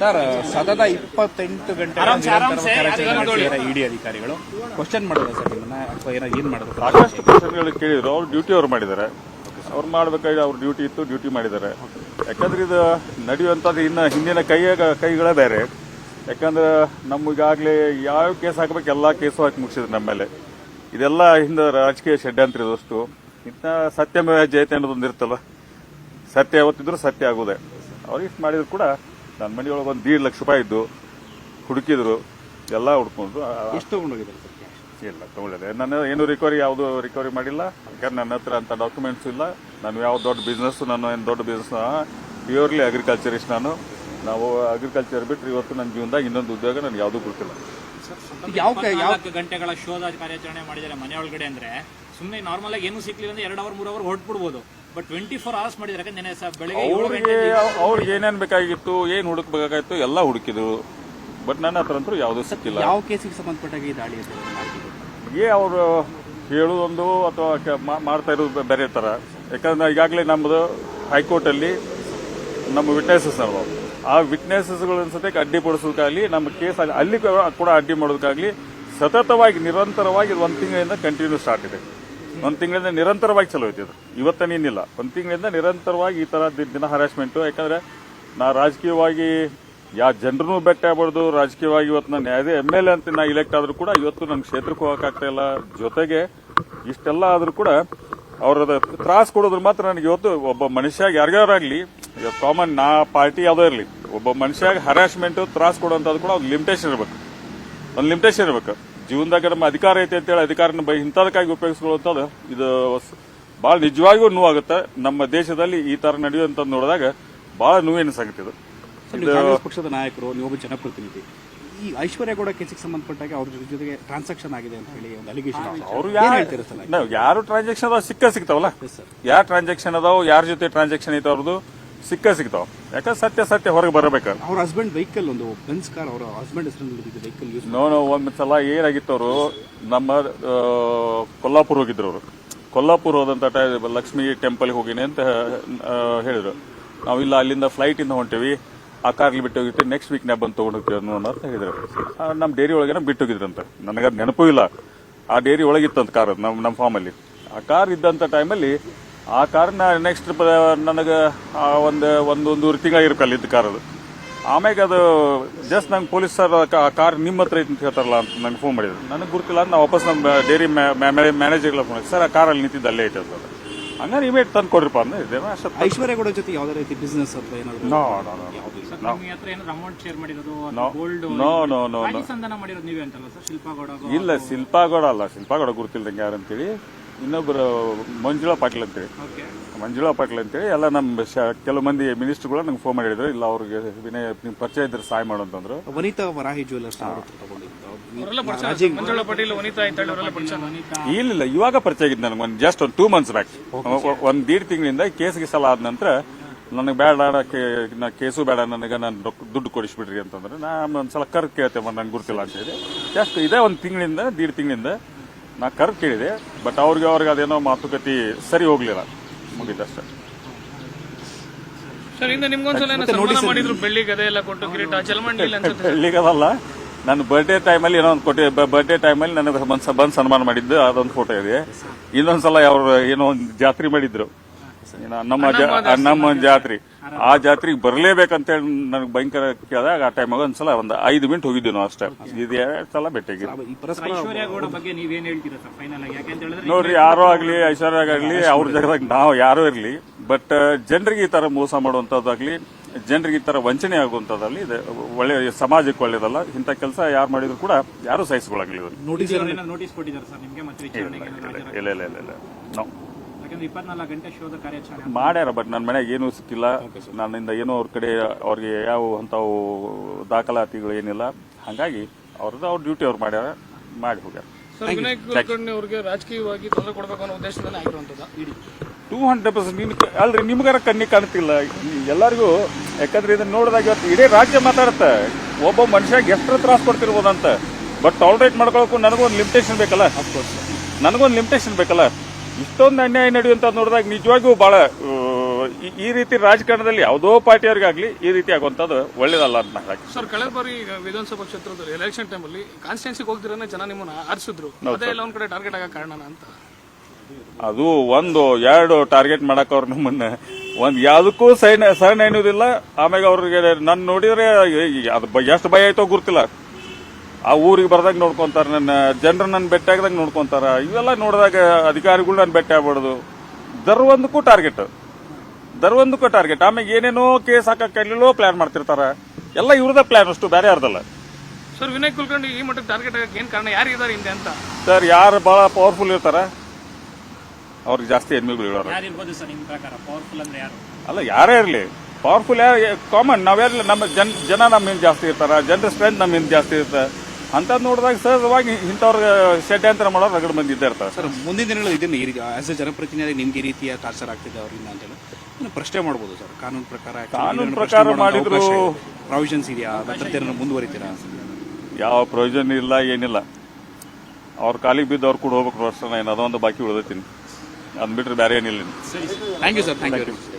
Sir ಸತತ ಇಪ್ಪತ್ತೆಂಟು ಗಂಟೆ ಇಡಿ ಅಧಿಕಾರಿಗಳು. ಕ್ವಶನ್ ಮಾಡೋದು ಸರ್ ನಿಮ್ಮನ್ನ? ಅಥವಾ ಏನೋ ಏನ್ ಮಾಡೋದು? ಸಾಕಷ್ಟು ಪ್ರಶ್ನೆಗಳು ಕೇಳಿದ್ರು. ಅವ್ರು ಡ್ಯೂಟಿ ಅವ್ರು ಮಾಡಿದ್ದಾರೆ. ಅವ್ರು ಮಾಡ್ಬೇಕಾಗಿ ಅವ್ರ ಡ್ಯೂಟಿ ಇತ್ತು ಡ್ಯೂಟಿ ಮಾಡಿದ್ದಾರೆ. ಯಾಕಂದ್ರೆ ಇದು ನಡೆಯುವಂಥದ್ದು ಇನ್ನು ಹಿಂದಿನ ಕೈಯ ಕೈಗಳೇ ಬೇರೆ. ಯಾಕಂದ್ರೆ ನಮಗಾಗಲೇ ಯಾವ ಕೇಸ್ ಹಾಕ್ಬೇಕು ಎಲ್ಲ ಕೇಸು ಹಾಕಿ ಮುಗಿಸಿದ್ರು ನಮ್ಮ ಮೇಲೆ ಇದೆಲ್ಲ ಹಿಂದೆ ರಾಜಕೀಯ ಷಡ್ಯಂತ್ರ ಇದಷ್ಟು ಇಂಥ ಸತ್ಯಮೇವ ಜಯತೆ ಅನ್ನೋದೊಂದು ಇರ್ತಲ್ಲ ಸತ್ಯ ಯಾವತ್ತಿದ್ರು ಸತ್ಯ ಆಗೋದೆ. ಅವ್ರು ಇಷ್ಟು ಮಾಡಿದ್ರು ಕೂಡ ನನ್ನ ಮನೆಯೊಳಗೆ ಒಂದು ದೀಡ್ ಲಕ್ಷ ರೂಪಾಯಿ ಇದ್ದು ಹುಡುಕಿದ್ರು ಎಲ್ಲ ಹುಡ್ಕೊಂಡ್ರು ಆ- ಎಷ್ಟು ತಗೊಂಡೋಗಿದ್ದಾರೆ ಸರ್? ಇಲ್ಲ ತಗೊಂಡಿದೆ ನಾನು ಏನು ರಿಕವರಿ ಯಾವುದು ರಿಕವರಿ ಮಾಡಿಲ್ಲ. ಯಾಕಂದ್ರೆ ನನ್ನ ಹತ್ರ ಅಂತ ಡಾಕ್ಯುಮೆಂಟ್ಸ್ ಇಲ್ಲ. ನಾನು ಯಾವ ದೊಡ್ಡ ಬಿಸ್ನೆಸ್ ನಾನು ಏನು ದೊಡ್ಡ ಬಿಸ್ನೆಸ್ ಪ್ಯೂರ್ಲಿ ಅಗ್ರಿಕಲ್ಚರಿಸ್ಟ್ ನಾನು. ನಾವು ಅಗ್ರಿಕಲ್ಚರ್ ಬಿಟ್ಟರೆ ಇವತ್ತು ನನ್ನ ಜೀವನದಾಗ ಇನ್ನೊಂದು ಉದ್ಯೋಗ ನನಗೆ ಯಾವುದೂ ಗೊತ್ತಿಲ್ಲ. ಯಾವ ನಾಲ್ಕು ಗಂಟೆಗಳ ಶೋಧ ಕಾರ್ಯಾಚರಣೆ ಮಾಡಿದ್ದಾರೆ ಮನೆ ಒಳಗಡೆ ಅಂದ್ರೆ ಸುಮ್ಮನೆ ನಾರ್ಮಲ್ ಆಗಿ ಏನು ಸಿಕ್ಲಿಲ್ಲ ಅಂದ್ರೆ ಎರಡು ಅವರ್ ಮೂರು ಅವರ್ ಹೊರಟ್ಬಿಡ್ಬೋದು. ಬಟ್ ಟ್ವೆಂಟಿ ಫೋರ್ ಅವರ್ಸ್ ಮಾಡಿದ್ರೆ ಯಾಕಂದ್ರೆ ಸ- ಬೆಳಗ್ಗೆ ಏಳು ಅವ್ರಿಗೆ ಅವ್ರಿಗೆ ಏನೇನು ಬೇಕಾಗಿತ್ತು ಏನು ಹುಡುಕ್ಬೇಕಾಗಿತ್ತು ಎಲ್ಲ ಹುಡುಕಿದ್ರು. ಬಟ್ ನನ್ನ ಹತ್ರ ಅಂತೂ ಯಾವುದೂ ಸಿಕ್ಕಿಲ್ಲ. ಯಾವ ಕೇಸಿಗೆ ಸಂಬಂಧಪಟ್ಟಾಗ ಈ ದಾಳಿ ಅಂತ ಮಾಹಿತಿ ಏ ಅವರು ಹೇಳುವುದೊಂದು ಅಥವಾ ಕ- ಮಾ- ಮಾಡ್ತಾ ಇರೋದು ಬೇರೆ ಥರ. ಯಾಕಂದ್ರೆ ಈಗಾಗಲೇ ನಮ್ಮದು ಹೈಕೋರ್ಟಲ್ಲಿ ನಮ್ಮ ವಿಟ್ನೆಸಸ್ ಅಲ್ವಾ ಆ ವಿಟ್ನೆಸಸ್ಗಳ ಸದ್ಯಕ್ಕೆ ಅಡ್ಡಿಪಡಿಸೋದಕ್ಕಾಗಲಿ ನಮ್ಮ ಕೇಸ್ ಅಲ್ಲಿ ಅಲ್ಲಿ ಕೂಡ ಅಡ್ಡಿ ಮಾಡೋದಕ್ಕಾಗಲಿ ಸತತವಾಗಿ ನಿರಂತರವಾಗಿ ಇದು ಒಂದು ತಿಂಗಳಿಂದ ಕಂಟಿನ್ಯೂ ಸ್ಟಾರ್ಟ್ ಇದೆ. ಒಂದು ತಿಂಗಳಿಂದ ನಿರಂತರವಾಗಿ ಚಲೋ ಐತಿ ಇದು ಇವತ್ತನೇನಿಲ್ಲ ಒಂದು ತಿಂಗಳಿಂದ ನಿರಂತರವಾಗಿ ಈ ದಿ- ದಿನ ಹರಾಸ್ಮೆಂಟು. ಯಾಕಂದ್ರೆ ನಾ ರಾಜಕೀಯವಾಗಿ ಯಾವ ಜನರನ್ನು ಭೇಟಿ ಆಗ್ಬಾರ್ದು, ರಾಜಕೀಯವಾಗಿ ಇವತ್ತು ನಾನು ಯಾವುದೇ ಎಂ ಎಲ್ ಎ ಅಂತ ನಾ ಇಲೆಕ್ಟ್ ಆದ್ರೂ ಕೂಡ ಇವತ್ತು ನನ್ನ ಕ್ಷೇತ್ರಕ್ಕೆ ಹೋಗೋಕ್ಕಾಗ್ತಾ ಇಲ್ಲ. ಜೊತೆಗೆ ಇಷ್ಟೆಲ್ಲ ಆದ್ರೂ ಕೂಡ ಅವ್ರದ ತ್ರಾಸ್ ಕೊಡೋದ್ರ ಮಾತ್ರ ನನಗೆ ಇವತ್ತು ಒಬ್ಬ ಮನುಷ್ಯಾಗ ಯಾರ್ಯಾರಾಗಲಿ ಕಾಮನ್ ನಾ ಪಾರ್ಟಿ ಯಾವುದೋ ಇರಲಿ, ಒಬ್ಬ ಮನುಷ್ಯಾಗ ಹರಾಸ್ಮೆಂಟು ತ್ರಾಸ ಕೊಡೋಂಥದ್ದು ಕೂಡ ಅವ್ರಿಗೆ ಲಿಮಿಟೇಷನ್ ಇರಬೇಕು. ಒಂದು ಲಿಮಿಟೇಷನ್ ಇರಬೇಕು. ಜೀವನದಾಗ ನಮ್ಮ ಅಧಿಕಾರ ಐತೆ ಅಂತೇಳಿ ಅಧಿಕಾರನ ಬೈ ಇಂಥದಕ್ಕಾಗಿ ಉಪಯೋಗಿಸ್ಕೊಳ್ಳುವಂಥದ್ದು ಇದು ಭಾಳ ನಿಜವಾಗಿಯೂ ನೋವಾಗುತ್ತೆ. ನಮ್ಮ ದೇಶದಲ್ಲಿ ಈ ತರ ನಡೆಯುವಂಥದ್ದು ನೋಡಿದಾಗ ಭಾಳ ನೋವಿನ ಸಂಗತಿ ಇದು ಕಾಂಗ್ರೆಸ್ ಪಕ್ಷದ ನಾಯಕರು ನೀವು ಜನಪ್ರತಿನಿಧಿ. ಈ ಐಶ್ವರ್ಯ ಕೂಡ ಕೇಸಿಗೆ ಸಂಬಂಧಪಟ್ಟಾಗ ಅವ್ರ ಜೊತೆ- ಜೊತೆಗೆ ಟ್ರಾನ್ಸಾಕ್ಷನ್ ಆಗಿದೆ ಅಂತ ಹೇಳಿ ಒಂದು ಅಲಿಗೇಷನ್ ಅವರು ಯಾರು ಟ್ರಾನ್ಸಾಕ್ಷನ್ ಅದಾವ ಸಿಕ್ಕ ಸಿಗ್ತಾವಲ್ಲ. ಯಾರು ಟ್ರಾನ್ಸಾಕ್ಷನ್ ಅದಾವ ಯಾರ ಜೊತೆ ಟ್ರಾನ್ಸಾಕ್ಷನ್ ಐತೆ ಅವ್ರದ್ದು? ಸಿಕ್ಕ ಸಿಗ್ತಾವ. ಯಾಕಂದ್ರೆ ಸತ್ಯ ಸತ್ಯ ಹೊರಗೆ ಬರಬೇಕು. ಅವ್ರ ಹಸ್ಬೆಂಡ್ ವೆಹಿಕಲ್ ಒಂದು ಬೆನ್ಸ್ ಕಾರ್ ಅವರ ಹಸ್ಬೆಂಡ್ ಹೆಸರಲ್ಲಿ ವೆಹಿಕಲ್ ಯೂಸ್ ನೋ ನೋ ಒಂದ್ ಸಲ ಏನಾಗಿತ್ತು ಅವರು ನಮ್ಮ ಕೊಲ್ಲಾಪುರ ಹೋಗಿದ್ರು ಅವರು. ಕೊಲ್ಲಾಪುರ ಹೋದಂಥ ಲಕ್ಷ್ಮಿ ಟೆಂಪಲ್ಗೆ ಹೋಗಿನಿ ಅಂತ ಹೇಳಿದ್ರು. ನಾವು ಇಲ್ಲ ಅಲ್ಲಿಂದ ಫ್ಲೈಟ್ ಇಂದ ಹೊಂಟೇವಿ. ಆ ಕಾರ್ಲಿ ಬಿಟ್ಟು ಹೋಗಿರ್ತೀವಿ ನೆಕ್ಸ್ಟ್ ವೀಕ್ ನಾಗ ಬಂದು ತೊಗೊಂಡು ಹೋಗ್ತೀವಿ ಅನ್ನೋ ಅಂತ ಹೇಳಿದ್ರು. ನಮ್ಮ ಡೇರಿ ಒಳಗೆ ಬಿಟ್ಟು ಹೋಗಿದ್ರಂತ. ನನಗೆ ನೆನಪೂ ಇಲ್ಲ. ಆ ಡೈರಿ ಒಳಗಿತ್ತಂತ ಕಾರ್ ನಮ್ಮ ನಮ್ಮ ಫಾರ್ಮಲ್ಲಿ ಆ ಕಾರ್ ಇದ್ದಂತ ಟೈಮಲ್ಲಿ ಆ ಕಾರ್ನ ನೆಕ್ಸ್ಟ್ ನನಗೆ ಒಂದು ಒಂದು ಒಂದೂವರೆ ಇರ್ಬೇಕು ಅಲ್ಲಿದ್ದ ಕಾರದು ಆಮ್ಯಾಗ ಅದು ಜಸ್ಟ್ ನಂಗೆ ಪೊಲೀಸ್ ಸರ್ ಆ ಕಾರ್ ನಿಮ್ಮ ಹತ್ರ ಐತೆ ಅಂತ ಹೇಳ್ತಾರಲ್ಲ ಅಂತ ನಂಗೆ ಫೋನ್ ಮಾಡಿದ್ರು. ನನಗೆ ಗೊತ್ತಿಲ್ಲ ಅಂತ ನಾ ವಾಪಸ್ ನಮ್ಮ ಡೈರಿ ಮ್ಯಾನೇಜರ್ಗಳ ಫೋನ್ ಸರ್ ಆ ಕಾರಲ್ಲಿ ನಿಂತಿದ್ದು ಅಲ್ಲೇ ಐತೆ ಅಂತ ಹಂಗಾರೆ ಇಮೇಟ್ ತಂದು ಕೊಡ್ರಿಪ್ಪ ಅಂದ್ರೆ. ಇದೇನೋ ಅಷ್ಟೇ ಐಶ್ವರ್ಯ ಗೌಡ ಜೊತೆ ಯಾವುದೇ ರೀತಿ ಬಿಸ್ನೆಸ್ ಅಥವಾ ಏನಾದ್ರು? ನೋ ನೋ ನೋ ಸರ್ ನಿಮ್ಮ ಅಮೌಂಟ್ ಶೇರ್ ಮಾಡಿರೋದು no gold no no no ರಾಜಿ ಸಂಧಾನ ಮಾಡಿರೋದು ನೀವೇ ಅಂತಲ್ಲ ಸರ್ ಶಿಲ್ಪಾ ಗೌಡ ಇಲ್ಲ ಶಿಲ್ಪಾಗೌಡ ಅಲ್ಲ. ಶಿಲ್ಪಾಗೌಡ ಗುರುತಿಲ್ದಂಗೆ ಯಾರಂತೇಳಿ. ಇನ್ನೊಬ್ಬರು ಮಂಜುಳಾ ಪಾಟೀಲ್ ಅಂತೇಳಿ. ಓಕೆ. ಮಂಜುಳಾ ಪಾಟೀಲ್ ಅಂತೇಳಿ ಎಲ್ಲ ನಮ್ಮ ಶ- ಕೆಲವು ಮಂದಿ ಮಿನಿಸ್ಟರ್ಗಳು ನಂಗೆ ಫೋನ್ ಮಾಡಿದ್ರು. ಇಲ್ಲ ಅವ್ರಿಗೆ ವಿನಯ ನಿಮ್ಮ ಪರಿಚಯ ಇದ್ರೆ ಸಹಾಯ ಮಾಡು ಅಂತಂದ್ರು. ವನಿತಾ ವರಾಹಿ ಪರಿಚಯ ಇಲ್ಲ ಇವಾಗ ಪರಿಚಯ ಆಗಿದ್ದು ನನಗೆ ಒಂದು ಜಸ್ಟ್ ಒಂದು ಟೂ ಮಂತ್ಸ್ ಬ್ಯಾಕ್ ಒಂದು ದೀಡ್ ತಿಂಗಳಿಂದ ಕೇಸ್ಗೆ ಸಲ ಆದ ನಂತರ ನನಗೆ ಬೇಡ ಕೇ- ನಾ ಕೇಸು ಬೇಡ ನನಗೆ ನಾನು ದುಡ್ಡು ಕೊಡಿಸ್ಬಿಡ್ರಿ ಅಂತಂದ್ರೆ ನಾ ಒಂದ್ಸಲ ಕರ್ ಕೇಳ್ತೇವೆ ನಂಗೆ ಗುರ್ತಿಲ್ಲ ಅಂತ ಹೇಳಿ. ಜಸ್ಟ್ ಇದೇ ಒಂದು ತಿಂಗಳಿಂದ ದೀಡ್ ತಿಂಗಳಿಂದ ನಾ ಕರ್ ಕೇಳಿದೆ ಬಟ್ ಅವ್ರಿಗೆ ಅವ್ರಿಗೆ ಅದೇನೋ ಮಾತುಕತೆ ಸರಿ ಹೋಗ್ಲಿಲ್ಲ. ಮುಗಿದಷ್ಟೇ. ಸರ್ ನಿಮ್ಗೊಂದ್ಸಲ ಸನ್ಮಾನ ಮಾಡಿದ್ರು ಬೆಳ್ಳಿ ಗದೆ ಎಲ್ಲ ಕೊಟ್ಟು ಕಿರೀಟ ಜಲಮಂಡಿ ಇಲ್ಲ ಅನ್ಸುತ್ತೆ ಬೆಳ್ಳಿಗದಲ್ಲ ನಾನು ಬರ್ಡೇ ಟೈಮಲ್ಲಿ ಏನೋ ಒಂದು ಕೊಟ್ಟಿ ಬರ್ಡೇ ಟೈಮಲ್ಲಿ ನನಗೆ ಬಂದು ಬಂದು ಸನ್ಮಾನ ಮಾಡಿದ್ದು ಅದೊಂದು ಫೋಟೋ ಇದೆ. ಇನ್ನೊಂದ್ಸಲ ಅವ್ರು ಏನೋ ಒಂದು ಜಾತ್ರೆ ಮಾಡಿದ್ರು. ನಮ್ಮ ಜಾ- ನಮ್ಮ ಜಾತ್ರೆ. ಆ ಜಾತ್ರೆಗೆ ಬರ್ಲೇಬೇಕಂತೇಳಿ ನನಗೆ ಭಯಂಕರ ಕೇಳಿದಾಗ ಆ ಟೈಮಾಗ ಒಂದ್ಸಲ ಒಂದು ಐದು ಮಿನಿಟ್ ಹೋಗಿದ್ವಿ ನಾವು ಅಷ್ಟೇ. ಇದು ಎರಡು ಸಲ ಬೆಟ್ಟಿಗೆ ಈ ಪರಸ್ಪರ ಐಶ್ವರ್ಯ ಗೌಡ ಬಗ್ಗೆ ನೀವೇನ್ ಹೇಳ್ತೀರಾ ಸರ್ ಫೈನಲ್ ಆಗಿ? ಯಾಕೆ ಅಂತ ಹೇಳಿದ್ರೆ ನೋಡ್ರಿ ಯಾರೋ ಆಗ್ಲಿ ಐಶ್ವರ್ಯ ಆಗ್ಲಿ ಅವ್ರ ಜಾಗದಾಗ ನಾವು ಯಾರೋ ಇರ್ಲಿ ಬಟ್ ಜನರಿಗೆ ಈ ತರ ಮೋಸ ಮಾಡುವಂತದ್ದಾಗ್ಲಿ ಜನರಿಗೆ ಈ ತರ ವಂಚನೆ ಆಗುವಂತದಲ್ಲಿ ಇದು ಒಳ್ಳೆ ಸಮಾಜಕ್ಕೆ ಒಳ್ಳೇದಲ್ಲ ಇಂಥ ಕೆಲಸ ಯಾರು ಮಾಡಿದ್ರು ಕೂಡ ಯಾರು ಸಹಿಸಿಕೊಳ್ಳಾಗಲಿ? ಇಲ್ಲ ಇಲ್ಲ ಇಲ್ಲ ಇಲ್ಲ ನಾವು ಯಾಕಂದ್ರೆ ಇಪ್ಪತ್ನಾಲ್ಕು ಗಂಟೆ ಶೋಧ ಕಾರ್ಯಾಚರಣೆ ಮಾಡ್ಯಾರ ಬಟ್ ನನ್ನ ಮನೆಗೆ ಏನೂ ಸಿಕ್ಕಿಲ್ಲ. ನನ್ನಿಂದ ಏನೋ ಅವ್ರ ಕಡೆ ಅವ್ರಿಗೆ ಯಾವ ಅಂಥವು ದಾಖಲಾತಿಗಳು ಏನಿಲ್ಲ. ಹಾಗಾಗಿ ಅವ್ರದ್ದು ಅವ್ರ ಡ್ಯೂಟಿ ಅವ್ರು ಮಾಡ್ಯಾರ ಮಾಡಿ ಹೋಗ್ಯಾರ. ಸರ್ ವಿನಾಯಕ್ ಕುಲಕರ್ಣಿ ಅವರಿಗೆ ರಾಜಕೀಯವಾಗಿ ತೊಂದರೆ ಕೊಡಬೇಕು ಅನ್ನೋ ಉದ್ದೇಶದಲ್ಲಿ ಆಗಿರುವಂತದ್ದು ಟೂ ಹಂಡ್ರೆಡ್ ಪರ್ಸೆಂಟ್ ನಿನ್ ಅಲ್ರಿ ನಿಮ್ಗಾರ ಕಣ್ಣಿ ಕಾಣ್ತಿಲ್ಲ. ಎಲ್ಲರಿಗೂ ಯಾಕಂದ್ರೆ ಇದನ್ನ ನೋಡಿದಾಗ ಇವತ್ತು ಇಡೀ ರಾಜ್ಯ ಮಾತಾಡುತ್ತೆ. ಒಬ್ಬ ಮನುಷ್ಯಾಗ ಎಷ್ಟು ತ್ರಾಸ ಕೊಡ್ತಿರ್ಬೋದಂತ. ಬಟ್ ಟಾಲರೇಟ್ ಮಾಡ್ಕೊಳಕ್ಕೂ ನನಗೊಂದು ಲಿಮಿಟೇಷನ್ ಬೇಕಲ್ಲ. ನನಗೊಂದು ಲಿಮಿಟೇಷನ್ ಬೇಕಲ್ಲ. ಇಷ್ಟೊಂದು ಅನ್ಯಾಯ ನಡೆಯುವಂತ ನೋಡಿದಾಗ ನಿಜವಾಗಿಯೂ ಬಹಳ ಈ- ರೀತಿ ರಾಜಕಾರಣದಲ್ಲಿ ಯಾವುದೋ ಪಾರ್ಟಿಯವರಿಗಾಗಲಿ ಈ ರೀತಿ ಆಗುವಂಥದ್ದು ಒಳ್ಳೇದಲ್ಲ ಅಂತ ಸರ್ ಕಳೆದ ಬಾರಿ ವಿಧಾನಸಭಾ ಕ್ಷೇತ್ರದಲ್ಲಿ ಎಲೆಕ್ಷನ್ ಟೈಮಲ್ಲಿ ಕಾನ್ಸ್ಟಿಟ್ಯೂನ್ಸಿಗೆ ಹೋಗ್ದಿರನೇ ಜನ ನಿಮ್ಮನ್ನ ಆರಿಸಿದ್ರು. ಅದೇ ಎಲ್ಲ ಒಂದ್ ಕಡೆ ಟಾರ್ಗೆಟ್ ಆಗ ಕಾರಣ ಅಂತ. ಅದು ಒಂದು ಎರಡು ಟಾರ್ಗೆಟ್ ಮಾಡಕ್ ಅವ್ರು ನಮ್ಮನ್ನ ಒಂದ್ ಯಾವ್ದಕ್ಕೂ ಸೈನ್ ಸೈನ್ ಎನ್ನುವುದಿಲ್ಲ ಆಮೇಲೆ ಅವ್ರಿಗೆ ನನ್ ನೋಡಿದ್ರೆ ಅದು ಎಷ್ಟು ಭಯ ಆಯ್ತೋ ಗೊತ್ತಿಲ್ಲ. ಆ ಊರಿಗೆ ಬರ್ದಾಗ ನೋಡ್ಕೊಂತಾರ ನನ್ನ ಜನರು ನನ್ನ ಭೇಟಿ ಆಗದಾಗ ನೋಡ್ಕೊಂತಾರ. ಇವೆಲ್ಲ ನೋಡಿದಾಗ ಅಧಿಕಾರಿಗಳು ನನ್ನ ಭೇಟಿ ಆಗ್ಬಾರ್ದು. ದರ್ವೊಂದಕ್ಕೂ ಟಾರ್ಗೆಟ್ ದರ್ವೊಂದಕ್ಕೂ ಟಾರ್ಗೆಟ್ ಆಮೇಲೆ ಏನೇನೋ ಕೇಸ್ ಹಾಕಕ್ಕೆ ಎಲ್ಲೆಲ್ಲೋ ಪ್ಲಾನ್ ಮಾಡ್ತಿರ್ತಾರೆ. ಎಲ್ಲ ಇವ್ರದ ಪ್ಲಾನ್ ಅಷ್ಟು ಬೇರೆ ಯಾರ್ದಲ್ಲ. ಸರ್ ವಿನಯ್ ಕುಲಕರ್ಣಿ ಈ ಮಟ್ಟಕ್ಕೆ ಟಾರ್ಗೆಟ್ ಆಗಕ್ಕೆ ಏನ್ ಕಾರಣ? ಯಾರಿದ್ದಾರೆ ಹಿಂದೆ ಅಂತ? ಸರ್ ಯಾರು ಬಹಳ ಪವರ್ಫುಲ್ ಇರ್ತಾರ? ಅವ್ರಿಗೆ ಜಾಸ್ತಿ ಎನ್ಮಿಗಳು ಇರೋರು. ಯಾರು ಇರ್ಬೋದು ಸರ್ ನಿಮ್ಮ ಪ್ರಕಾರ? ಪವರ್ಫುಲ್ ಅಂದ್ರೆ ಯಾರು? ಅಲ್ಲ ಯಾರೇ ಇರಲಿ. ಪವರ್ಫುಲ್ ಕಾಮನ್ ನಾವ್ಯಾರ ನಮ್ಮ ಜನ ಜನ ನಮ್ಮಿಂದ ಜಾಸ್ತಿ ಇರ್ತಾರೆ. ಜನರ ಸ್ಟ್ರೆಂತ್ ನಮ್ಮಿಂದ ಜಾಸ್ತಿ ಇರುತ್ತೆ. ಅಂತ ನೋಡಿದಾಗ ಸಹಜವಾಗಿ ಇಂಥವ್ರ ಷಡ್ಯಂತ್ರ ಮಾಡೋರು ರಗಡ್ ಮಂದಿ ಇದ್ದೇ ಇರ್ತಾರೆ. ಸರ್ ಮುಂದಿನ ದಿನಗಳು ಇದನ್ನ ಈ ರೀತಿ ಆಸ್ ಎ ಜನಪ್ರತಿನಿಧಿ ನಿಮ್ಗೆ ಈ ರೀತಿಯ ಟಾರ್ಚರ್ ಆಗ್ತಿದೆ ಅವರಿಂದ ಅಂತೇಳಿ ಪ್ರಶ್ನೆ ಮಾಡ್ಬೋದು ಸರ್. ಕಾನೂನು ಪ್ರಕಾರ ಕಾನೂನು ಪ್ರಕಾರ ಮಾಡಿದ್ರು- ಪ್ರಾವಿಷನ್ಸ್ ಇದೆಯಾ? ಮುಂದುವರಿತೀರಾ? ಯಾವ ಪ್ರಯೋಜನ ಇಲ್ಲ ಏನಿಲ್ಲ. ಅವ್ರ ಕಾಲಿಗೆ ಬಿದ್ದು ಅವ್ರು ಕೂಡ ಹೋಗ್ಬೇಕು ಅಷ್ಟೇ. ನಾನು ಅದೊಂದು ಬಾಕಿ ಉಳಿದತ್ತೀನಿ ಅದ್ ಬಿಟ್ರೆ ಬೇರೆ ಏನಿಲ್ಲ. Thank you sir. Thank you